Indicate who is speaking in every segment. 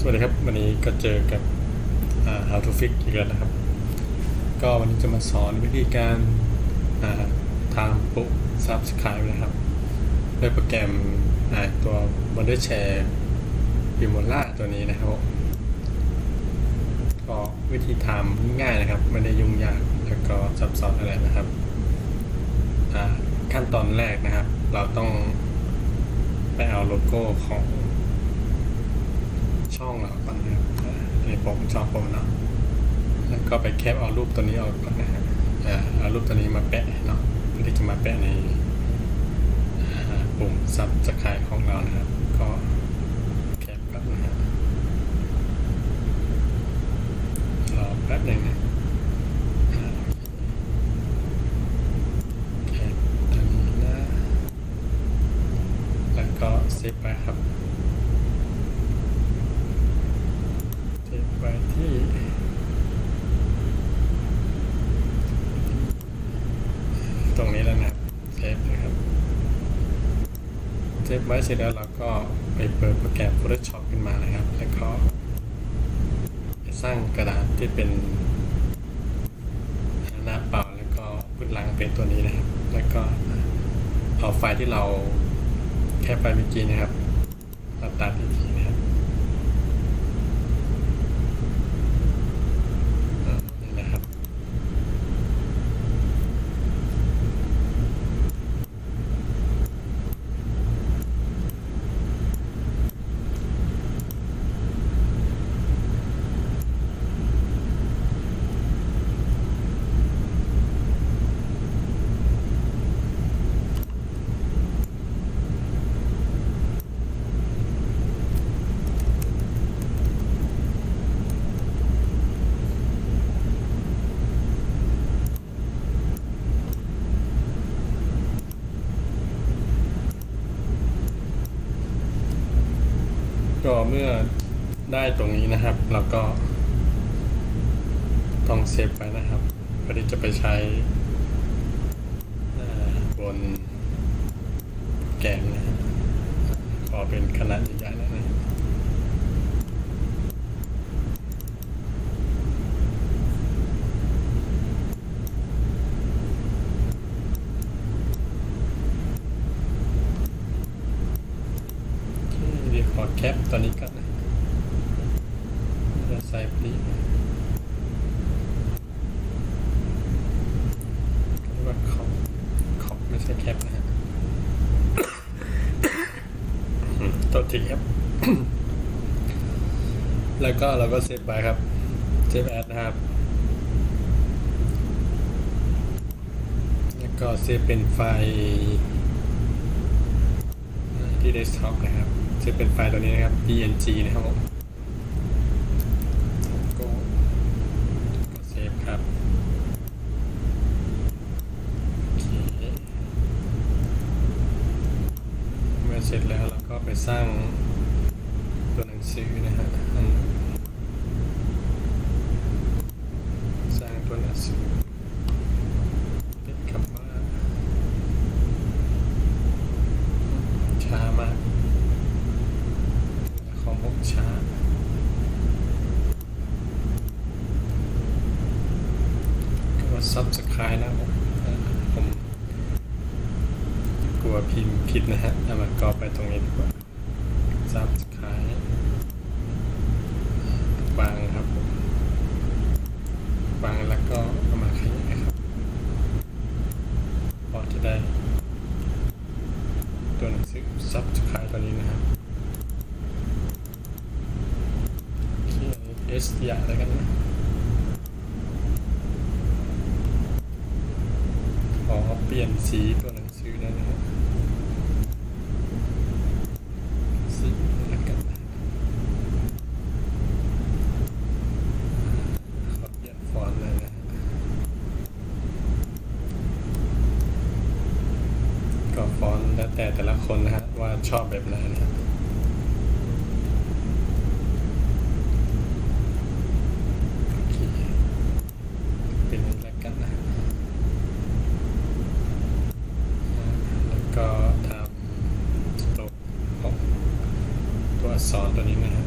Speaker 1: สวัสดีครับ วันนี้ก็เจอกับ How to Fix อีกแล้วนะครับ ก็วันนี้จะมาสอนวิธีการาทำปุ๊บ Subscribe นะครับด้วยโปรแกรมตัว Wondershare p r i m o l a ตัวนี้นะครับ ก็วิธีทำง่ายนะครับ ไม่ได้ยุ่งยากแล้วก็ซับซ้อนอะไรนะครับ ขั้นตอนแรกนะครับ เราต้องไปเอาโลโก้ของ ช่องเราก่อนนะครับในผมช่องผมเนาะแล้วก็ไปแคปเอารูปตัวนี้ออกก่อนนะฮะเอารูปตัวนี้มาแปะเนาะเพื่อที่จะมาแปะในปุ่มซับสไครของเรานะครับ ก็แคปแป๊บนะฮะรอแป๊บหนึ่งนะแคปตัวนี้นะ แล้วก็เซฟไปครับ เซฟไว้ที่ตรงนี้แล้วนะครับเซฟนะครับเซฟ ไว้เสร็จแล้วเราก็ไปเปิดโปรแกรม Photoshop ขึ้นมานะครับ แล้วก็ไปสร้างกระดาษที่เป็นหน้าเปล่าแล้วก็พื้นหลังเป็นตัวนี้นะครับ แล้วก็เอาไฟล์ที่เราแค่ไปเมื่อกี้นะครับมาตัดอีกทีนะครับ อ่านี่นะครับ ก็ เมื่อได้ตรงนี้นะครับ เราก็ต้องเซฟไว้นะครับเพื่อที่จะไปใช้บนแกงนะขอเป็นขนาดใหญ่ๆแล้วนะโอเคเดี๋ยวขอแคปตอนนี้ก่อนนะจะใส่พอดีนะ เรียกว่าคอมคอมไม่ใช่แคปนะฮะ อืมตัวทีครับ แล้วก็เซฟไปครับเซฟแอดนะครับแล้วก็เซฟเป็นไฟล์ที่เดสก์ท็อปนะครับเซฟเป็นไฟล์ตัวนี้นะครับ png นะครับผมก็ก็เซฟครับ โอเคเมื่อเสร็จแล้วเราก็ไปสร้างตัวหนังสือนะฮะอันสร้างตัวหนังสือเป็นคำว่าช้ามากของผมช้า ก็ว่า subscribe นะผมเอ่อผม กลัวพิมพ์ผิดนะฮะเอามาก็ไปตรงนี้ดีกว่า subscribe วางครับผมวางแล้วก็เอามาขยายครับ พอจะได้ ตัวหนังสือ subscribe ตัวนี้นะครับเขียนเอย่าแล้วกันนะขอเปลี่ยนสีตัว อักษรตัวนี้นะครับ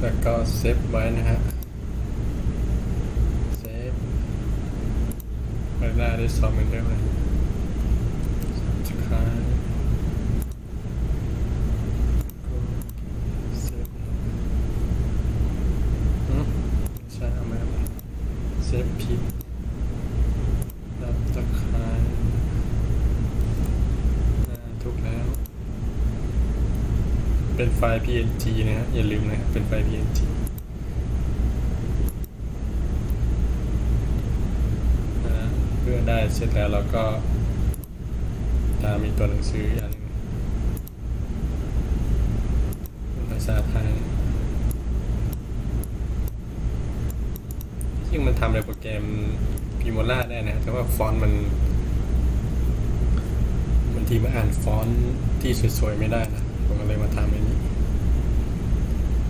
Speaker 1: แล้วก็เซฟไว้นะฮะเซฟไว้หน้าได้สองเหมันได้ไหม ไฟล์ PNG นะฮะอย่าลืมนะเป็นไฟล์ PNG เพื่อได้เสร็จแล้วเราก็ตามมีตัวหนังสืออันภาษาไทยซึ่งมันทำในโปรแกรม Primola ได้นะ แต่ว่าฟอนต์มันบางทีมันอ่านฟอนต์ที่สวยๆ ไม่ได้นะ เลยมาทำอันนี้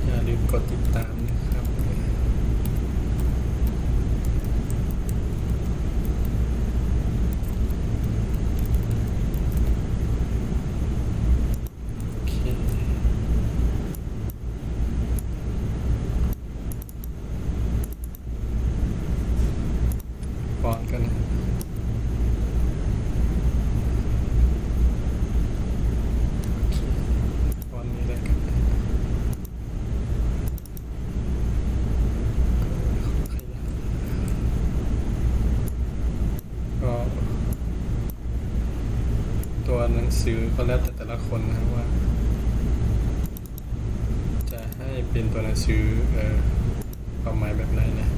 Speaker 1: อย่าลืมกดติดตามนะครับ โอเค ฟอนต์กันนะโอเคฟอนต์นี้เลยกันนะก็ ตัวหนังสือ ก็แล้วแต่แต่ละคนนะครับว่า จะให้เป็นตัวหนังสือเอ่อความหมายแบบไหนนะ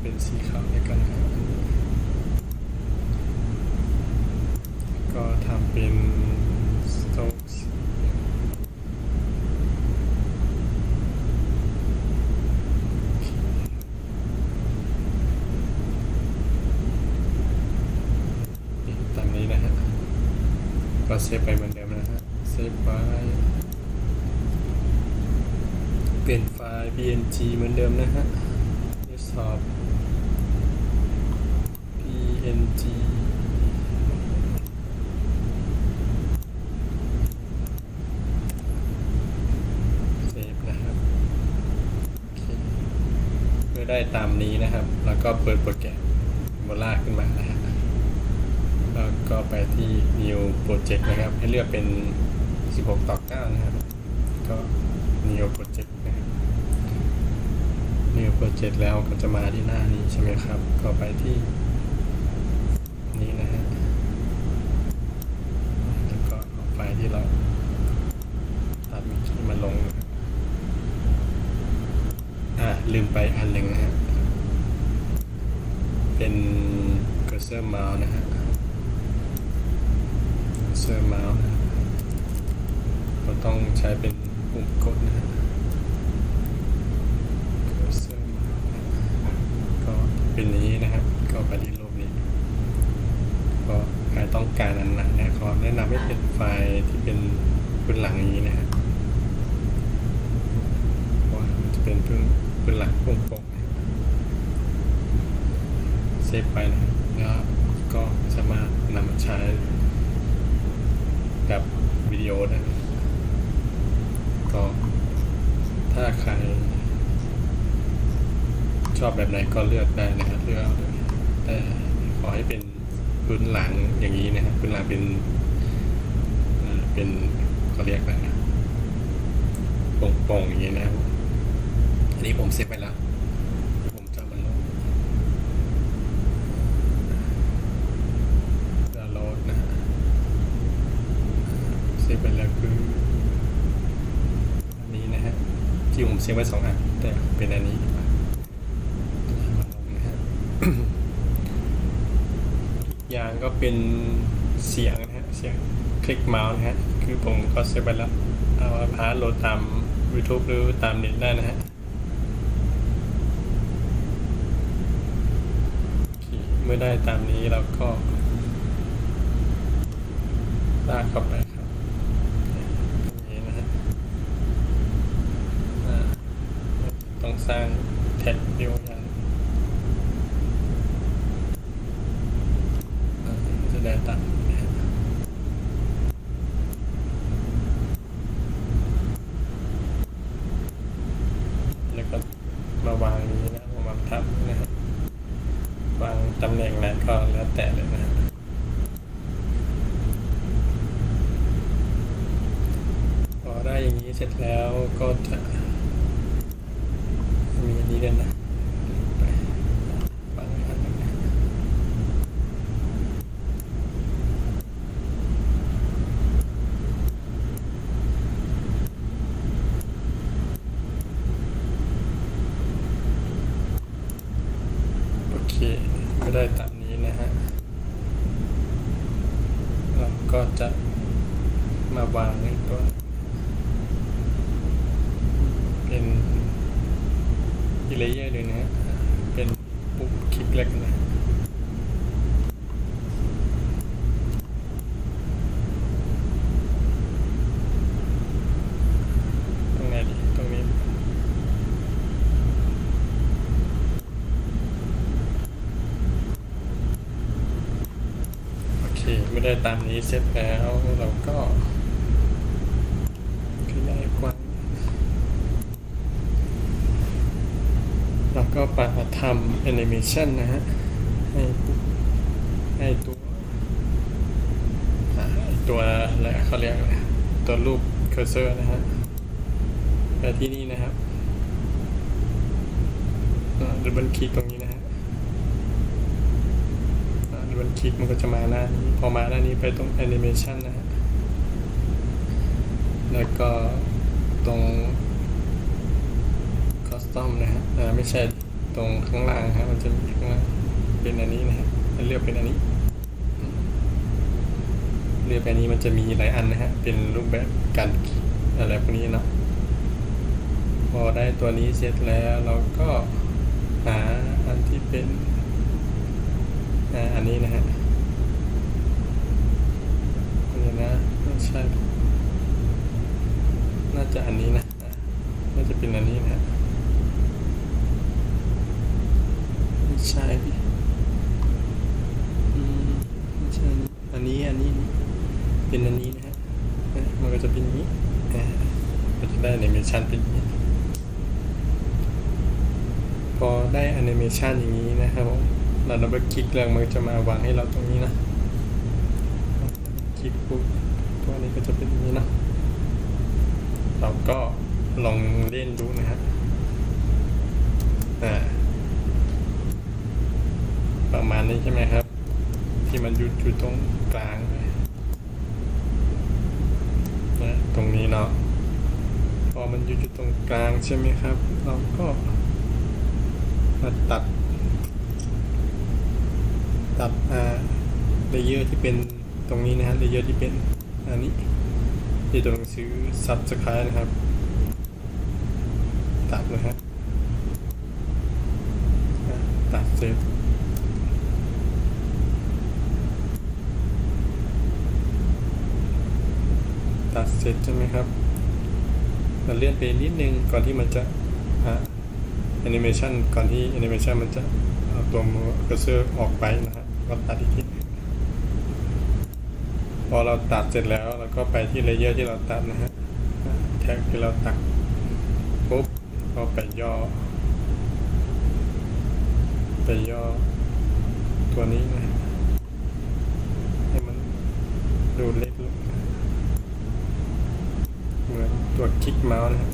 Speaker 1: เป็นสีขาวด้วยกันนะครับอันนี้ก็ทำเป็นสโต๊กตามนี้นะฮะ ก็ เซฟไปเหมือนเดิมนะฮะ เซฟไว้เปลี่ยนไฟล์ png เหมือนเดิมนะฮะ desktop png เซฟนะครับเคเมื่อได้ตามนี้นะครับ แล้วก็เปิดโปรแกรมโมล่าขึ้นมานะฮะ แล้วก็ไปที่ new project นะครับ ให้เลือกเป็น 16 ต่อ 9 นะครับ ก็ new project นะครับ new project แล้วก็จะมาที่หน้านี้ใช่ไหมครับ ก็ไปที่ นี้นะฮะ แล้วก็เอาไฟล์ที่เราตัดมื่อกี้มาลง อ่าลืมไปอันหนึ่งนะฮะ เป็น cursor mouse นะฮะ cursor mouse นะเราต้องใช้เป็นปุ่มกดนะ cursor ก็เป็นนี้นะครับ ก็ไปที่รูปนี้ ก็ใครต้องการอันไหนนะขอแนะนำให้เป็นไฟล์ที่เป็นพื้นหลังอย่างนี้นะฮะเพราะว่ามันจะเป็นพื้นพื้นหลังโปร่งๆนะเซฟไปนะครับแล้วก็สามารถนำมาใช้ วิดีโอนะ ก็ถ้าใคร ชอบแบบไหนก็เลือกได้นะครับเลือกเอาเลยแต่ขอให้เป็นพื้นหลังอย่างนี้นะครับพื้นหลังเป็นเอ่อเป็นเขาเรียกอะไรนะโป่งๆอย่างนี้นะครับอันนี้ผมเซฟไปแล้ว ผมจะเอามันลงดาวน์โหลดนะฮะเซฟไปแล้วคืออันนี้นะฮะที่ ผมเซฟไว้สองอันแต่เป็นอันนี้ยางก็เป็นเสียงนะฮะเสียงคลิกเมาส์นะฮะคือผมก็เซฟไปแล้วเอาพาร์ทโหลดตาม YouTube หรือตามเน็ตได้นะฮะเคเมื่อได้ตามนี้เราก็ลากเข้าไปครับอย่างนี้นะฮะอ่าต้อง สร้างแท็กเดียวอย่าง อ่าจะได้ตัดนะฮะ แตะเลยนะฮะพอได้อย่างนี้เสร็จแล้วก็จะมีอันนี้ด้วยนะไปวางไว้อันหนึงนะ โอเคก็ ได้ตามนี้นะฮะ เราก็จะมาวางในตัวเป็นอีเลเยอร์เลยนะฮะ เป็นปุ๊บคลิกเล็กนะ ตรงไหนดีตรงนี้ โอเคไม่ได้ตามนี้ เสร็จแล้วเราก็ขยายกว้างเราก็ไปทำแอนิเมชันนะฮะ ให้ให้ตัวตัวอะไรเขาเรียกอะไรตัวรูปเคอร์เซอร์นะฮะไปที่นี่นะครับดับเบิลคลิกตรง นี้นคลิกมันก็จะมาหน้านี้ พอมาหน้านี้ไปตรงแอนิเมชันนะฮะ แล้วก็ตรงคอสตอมนะฮะอ่ไม่ใช่ตรงข้างล่างฮะมันจะมีข้างล่างเป็นอันนี้นะฮะเลือกเป็นอันนี้ เลือกไปนี้มันจะมีหลายอันนะฮะ เป็นรูปแบบการอะไรพวกนี้เนาะ พอได้ตัวนี้เสร็จแล้วเราก็หาอันที่เป็น อันนี้นะฮะเดี๋ยวนะไม่ใช่น่าจะอันนี้นะน่าจะเป็นอันนี้นะฮะไม่ใช่ดิอืมไม่ใช่อันนี้อันนี้เป็นอันนี้นะฮะอะมันก็จะเป็นนี้ก็จะได้แอนิเมชันเป็นนี้พอได้แอนิเมชันอย่างนี้นะครับผม เราดับเบิลคลิกแล้วมันจะมาวางให้เราตรงนี้นะคลิกปุ๊บตัวนี้ก็จะเป็นอย่างนี้นะเราก็ลองเล่นดูนะฮะประมาณนี้ใช่ไหมครับ ที่มันอยู่อยู่ตรงกลางนะตรงนี้เนาะพอมันอยู่อยู่ตรงกลางใช่ไหมครับ เราก็มาตัด ตัดเลเยอร์ที่เป็นตรงนี้นะฮะเลเยอร์ที่เป็นอันนี้ที่ตัวหนังสือ subscribe นะครับ ตัดนะฮะตัดเสร็จตัดเสร็จใช่ไหมครับเราเลื่อนไปนิดนึงก่อนที่มันจะอ่าแอนิเมชันก่อนที่แอนิเมชันมันจะเอาตัวมือกระเซอร์ออกไปนะฮะ ก็ตัดอีกทีพอเราตัดเสร็จแล้วเราก็ไปที่เลเยอร์ที่เราตัดนะฮะแท็กที่เราตัดปุ๊บก็ไปย่อ ไปย่อ ตัวนี้นะฮะให้มันดูเล็กลงเหมือนตัวคลิกเมาส์นะฮะ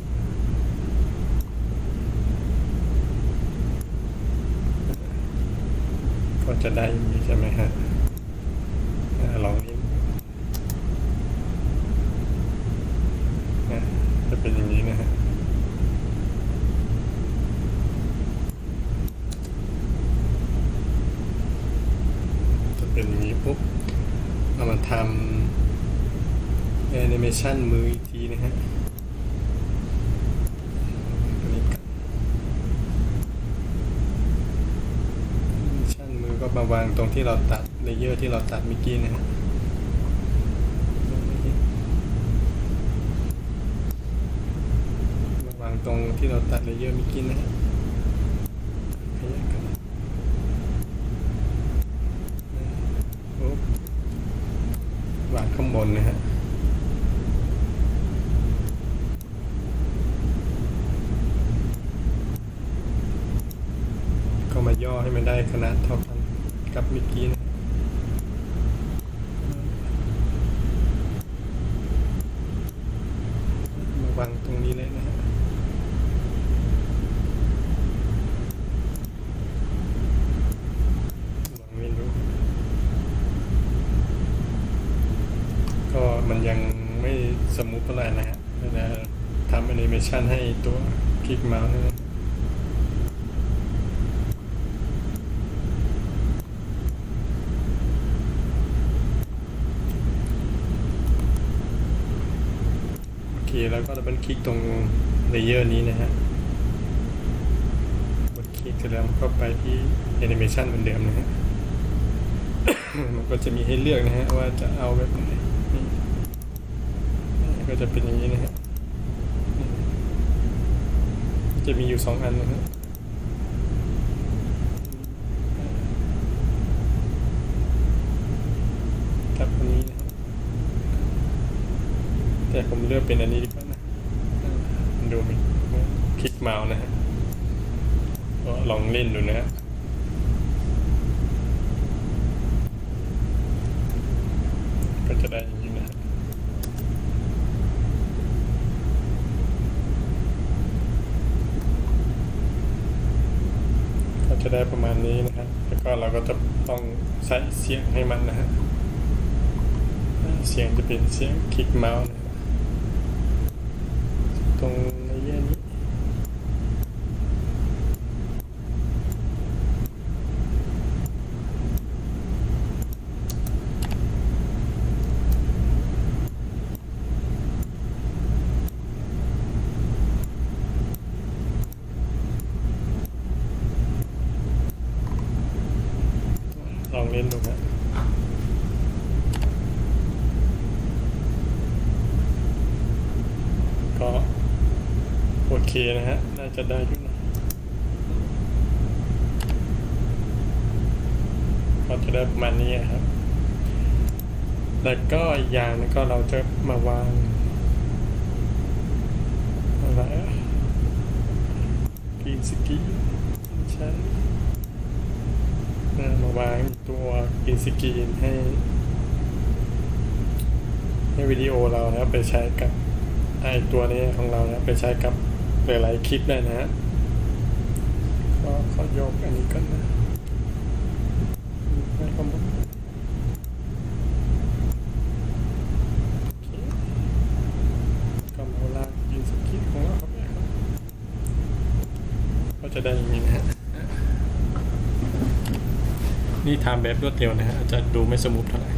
Speaker 1: จะได้อย่างนี้ใช่ไหมฮะลองนี้จะเป็นอย่างนี้นะฮะจะเป็นอย่างนี้ปุ๊บเอามาทำแอนิเมชันมืออีกทีนะฮะตัวนี้ก่อน ชั่นมือก็มาวางตรง ที่เราตัดเลเยอร์ที่เราตัดเมื่อกี้นะฮะมาวางตรงที่เราตัดเลเยอร์เมื่อกี้นะฮะยายกันโอ้วางข้างบนนะฮะ ก็มาย่อให้มันได้ขนาดเท่ากันกับเมื่อกี้นะ วางตรงนี้เลยนะฮะลองเล่นดู ก็มันยังไม่สมูทเท่าไหร่นะฮะเวลาทำแอนิเมชันให้ตัว คลิกเมาส์โอเคแล้วก็ดับเบิลคลิกตรงเลเยอร์นี้นะฮะกดคลิกเสร็จแล้วก็ไปที่แอนิเมชันเหมือนเดิมนะฮะมันก็จะมีให้เลือกนะฮะว่าจะเอาแบบไหนนี่นี่ก็จะเป็นอย่างนี้นะฮะนี่ จะมีอยู่สองอันนะฮะครับอันนี้นะฮะแต่ผมเลือกเป็นอันนี้ดีกว่านะดูมันคลิกเมาส์นะฮะก็ลองเล่นดูนะฮะ ก็จะได้อย่างนี้นะฮะก็จะได้ประมา ณนี้นะฮะแล้วก็เราก็จะต้องใส่เสียงให้มันนะฮะเสียงจะเป็นเสียงคลิกเมาส์นะฮะตรงในเยื่อนี้ ลองเล่นดูครับก็โอ เคนะฮะ น่าจะได้อยู่นะก็จะได้ประมาณนี้ครับ แล้วก็อีกอย่างนึงก็เราจะมาวางอะไรกรีนสกีใช่นมาวางตัวกินสกีให้ ให้วิดีโอเรานะครับไปใช้กับไอตัวนี้ของเรานะไปใช้กับ หลายๆคลิปได้นะฮะก็ขอยกอันนี้ก่อนนะให้ข้อมูลโอเคก็มาลากกินสกรีนของเราครับก็จะได้อย่างนี้นะฮะนี่ทำแบบรวดเร็วนะฮะอาจจะดูไม่สมูทเท่าไหร่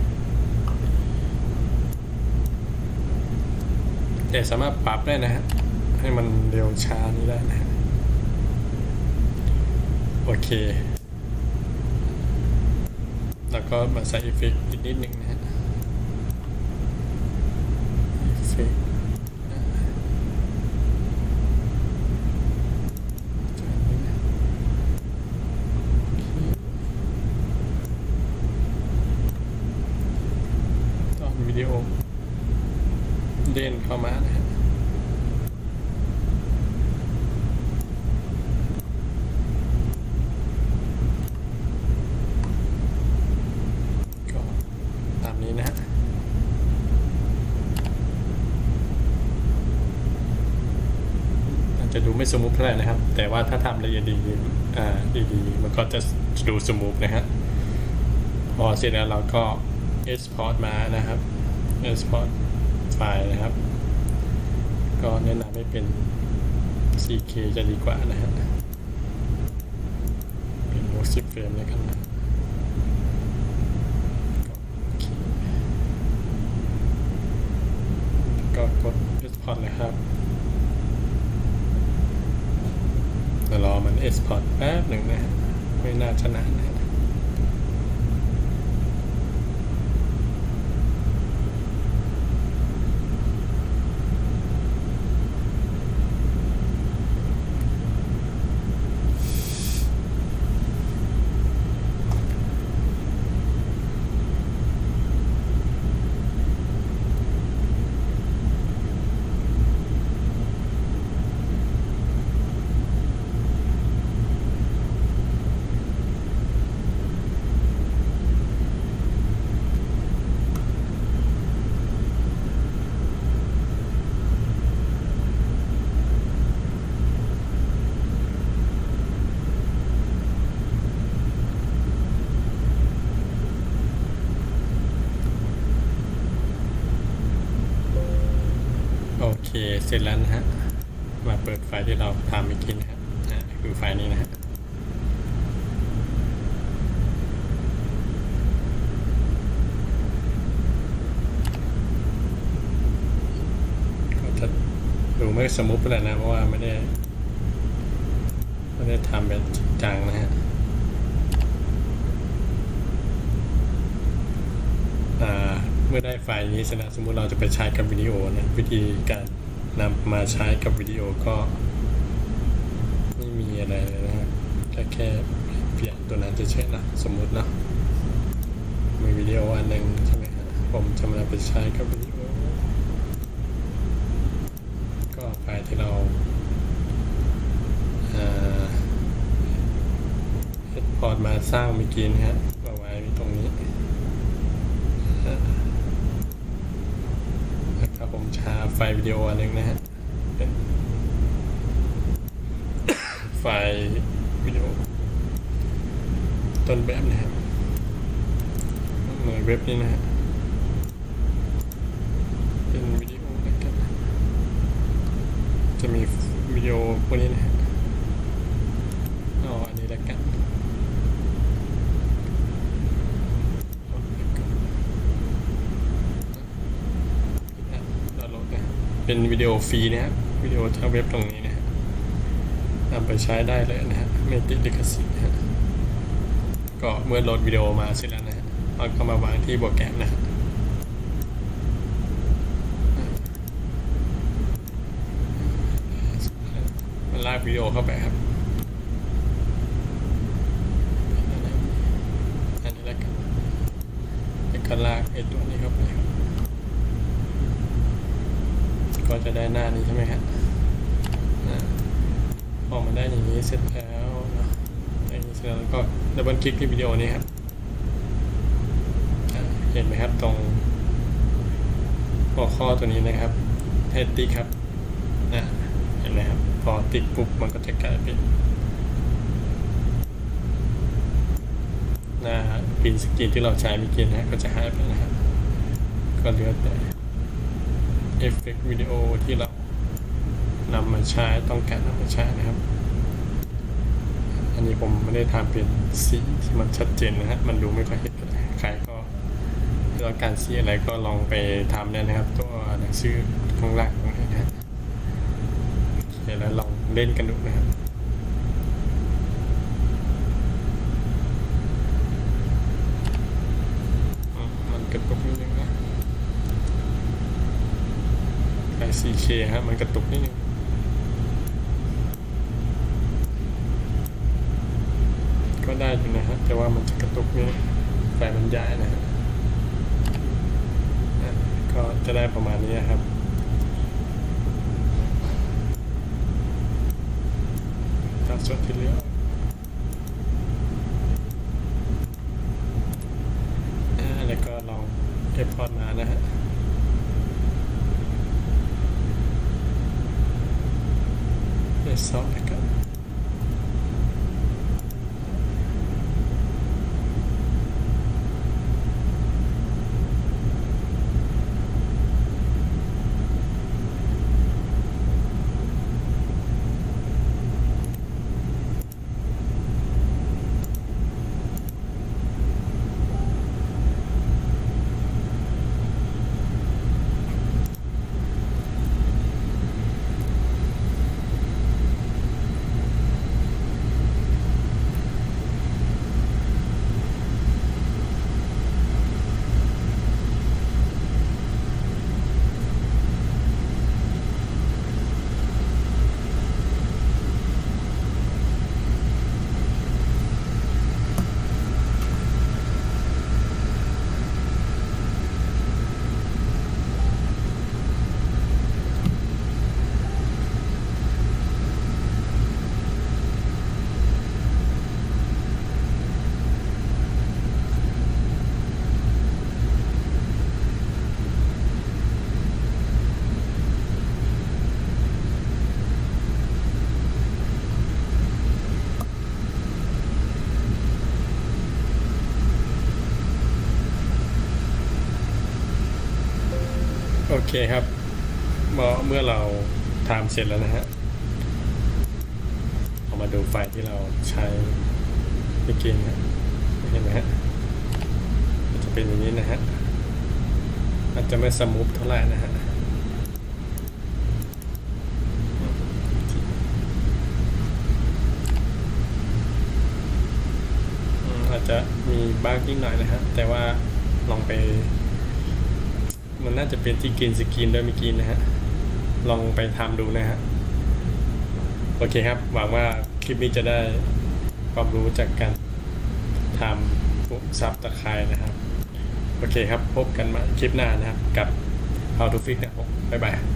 Speaker 1: แต่สามารถปรับได้นะฮะ ให้มันเร็วช้านี้ได้นะฮะโอเค แล้วก็มาใส่เอฟเฟกต์อีกนิดนึงนะฮะเอฟเฟกต์อ่าจะอันนี้นะโอเค ตอนวิดีโอเด่นเข้ามานะฮะก็ตามนี้นะฮะอาจจะดู ไม่สมูทเท่าไหร่นะครับ แต่ว่าถ้าทำละเอียดดีอ่าดีๆมันก็จะดูสมูทนะฮะพอเสร็จแล้วเราก็ export มานะครับ export ไฟล์นะครับ ก็แนะนำให้เป็น 4K จะดีกว่านะฮะเป็น60เฟรมแล้วกันนะก็โอเคก็กด export นะครับเดี๋ยวร ก่อนแป๊บหนึ่งนะฮะไม่น่าจะนาน เสร็จแล้วนะฮะ มาเปิดไฟที่เราทำเมื่อกี้นะฮะคือไฟนี้นะฮะก็จะดูไม่สมูทไปแล้วนะเพราะว่าไม่ได้ไม่ได้ทำแบบจริงจังนะฮะเมื่อได้ไฟล์นี้เสร็จแล้วสมมุติเราจะไปใช้กับวิดีโอนะวิธีการ นำมาใช้กับวิดีโอก็ไม่มีอะไรเลยนะครับแค่แค่เปลี่ยนตัวนั้นเฉยๆนะสมมุตินะมีวิดีโออันหนึ่งใช่ไหมฮะผมจะมาไปใช้กับวิดีโอ ก็ไฟล์ที่เราอ่าเอ็ดพอร์ตมาสร้างเมื่อกี้นะฮะมาไว้ตรงนี้ นะครับ ผมชาไฟล์วิดีโออันนึงนะฮะเป็นไฟล์วิดีโอ ต้นแบบนะฮะในเว็บนี้นะฮะเป็นวิดีโอแล้วกับจะมีวิดีโอพวกนี้นะฮะอ๋ออันนี้แล้วกันเอาแล้วกัน ดาวน์โหลดนะ เป็นวิดีโอฟรีนะครับวิดีโอทางเว็บตรงนี้นะฮะนำไปใช้ได้เลยนะฮะไม่ติดลิขสิทธิ์นะฮะก็เมื่อโหลดวิดีโอมาเสร็จแล้วนะฮะเราก็มาวางที่โปรแกรมนะฮะมันลากวิดีโอเข้าไปครับอันนี้แล้วกันแล้วก็ลากไอ้ตัวนี้เข้าไปครับ ก็จะได้หน้านี้ใช่ไหมครับอ่าพอมาได้อย่างนี้เสร็จแล้วเนอะได้อย่างนี้เสร็จแล้วก็ดับเบิล คลิกที่วิดีโอนี้ครับเห็นไหมครับตรงหัวข้อตัวนี้นะครับให้ติ๊กครับอ่าเห็นไหมครับพอติ๊กปุ๊บมันก็จะกลายเป็นหน้าพินสกรีนที่เราใช้เมื่อกี้นะฮะก็จะหายไปนะครับ ก็เหลือแต่เอฟเฟกต์วิดีโอที่เรานำมาใช้ต้องการนำมาใช้นะครับ อันนี้ผมไม่ได้ทำเป็นสีที่มันชัดเจนนะฮะ มันดูไม่ค่อยเห็นกันใครก็ต้องการสีอะไรก็ลองไปทำได้นะครับ ตัวหนังสือข้างล่างนี้นะฮะโอเคแล้วลองเล่นกันดูนะครับมมันกระตุกนิดนึงนะไอซีเคฮะมันกระตุกนิดนึง ก็ได้อยู่นะฮะแต่ว่ามันจะกระตุกนี้ไฟมันใหญ่นะฮะก็จะได้ประมาณนี้ครับการส่วนที่เหลืออ่าแล้วก็ลองเอฟพอร์ตมานะฮะ เดสซอฟนะครับโอเคครับเมื่อเมื่อเราทำเสร็จแล้วนะฮะเอามาดูไฟล์ที่เราใช้เมื่อกี้นะเห็นไหมฮะมันจะเป็นอย่างนี้นะฮะอาจจะไม่สมูทเท่าไหร่นะฮะอาจจะมีบ้างนิดหน่อยนะฮะแต่ว่าลองไป มันน่าจะเป็นที่กินสกินด้วยเมื่อกี้นะฮะ ลองไปทำดูนะฮะ โอเคครับ หวังว่าคลิปนี้จะได้ความรู้จากการทำปุ๊บซับตะไคร้นะครับ โอเคครับ พบกันใหมาคลิปหน้านะครับ กับ How to Fix นะครับบ๊ายบาย